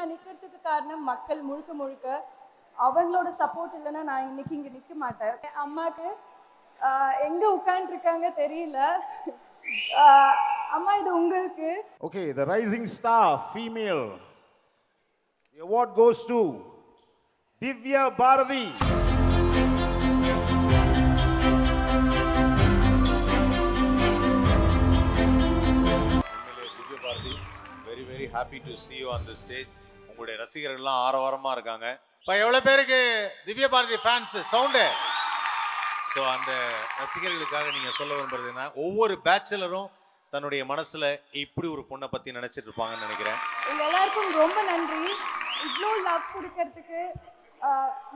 நான் நிற்கிறதுக்கு காரணம் மக்கள் முழுக்க முழுக்க அவங்களோட சப்போர்ட் இல்லைன்னா நான் இன்னைக்கு இங்கே நிற்க மாட்டேன் அம்மாவுக்கு எங்க உட்காந்துருக்காங்க தெரியல அம்மா இது உங்களுக்கு female. The award goes to Divya Bharati. உண்மையிலே Divya Bharati very very happy to see you on the stage உங்களுடைய ரசிகர்கள்லாம் ஆரவாரமாக இருக்காங்க. இப்போ எவ்வளோ பேருக்கு திவ்ய பாரதி ஃபேன்ஸ் சவுண்டு ஸோ அந்த ரசிகர்களுக்காக நீங்கள் சொல்ல விரும்புறது என்ன? ஒவ்வொரு பேச்சுலரும் தன்னுடைய மனசில் இப்படி ஒரு பொண்ணை பற்றி நினச்சிட்டு இருப்பாங்கன்னு நினைக்கிறேன். உங்க எல்லாருக்கும் ரொம்ப நன்றி. இவ்வளோ லவ் கொடுக்கறதுக்கு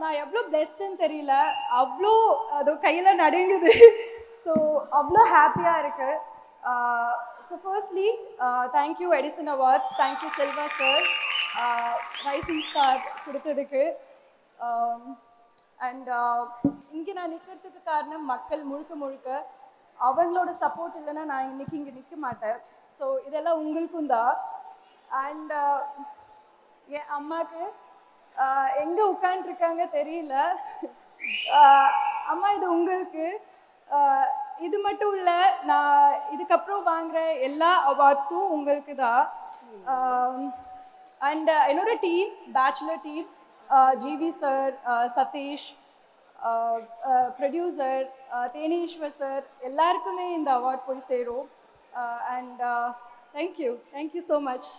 நான் எவ்வளோ பெஸ்ட்டுன்னு தெரியல. அவ்வளோ அதோ கையில் நடுங்குது. ஸோ அவ்வளோ ஹாப்பியாக இருக்கு. So firstly thank you Edison awards thank you Selva sir rising star கொடுத்ததுக்கு அண்ட் இங்கே நான் நிற்கிறதுக்கு காரணம் மக்கள் முழுக்க முழுக்க அவங்களோட சப்போர்ட் இல்லைன்னா நான் இன்னைக்கு இங்கே நிற்க மாட்டேன். ஸோ இதெல்லாம் உங்களுக்கும் தான். அண்ட் என் அம்மாவுக்கு எங்கே உட்காந்துருக்காங்க தெரியல. அம்மா இது உங்களுக்கு. இது மட்டும் இல்லை நான் இதுக்கப்புறம் வாங்குகிற எல்லா அவார்ட்ஸும் உங்களுக்கு தான். அண்ட் என்னோட team bachelor team GV sir Sathish producer Theneeswar sir எல்லாருக்குமே இந்த அவார்ட் போய் சேரும் and thank you thank you so much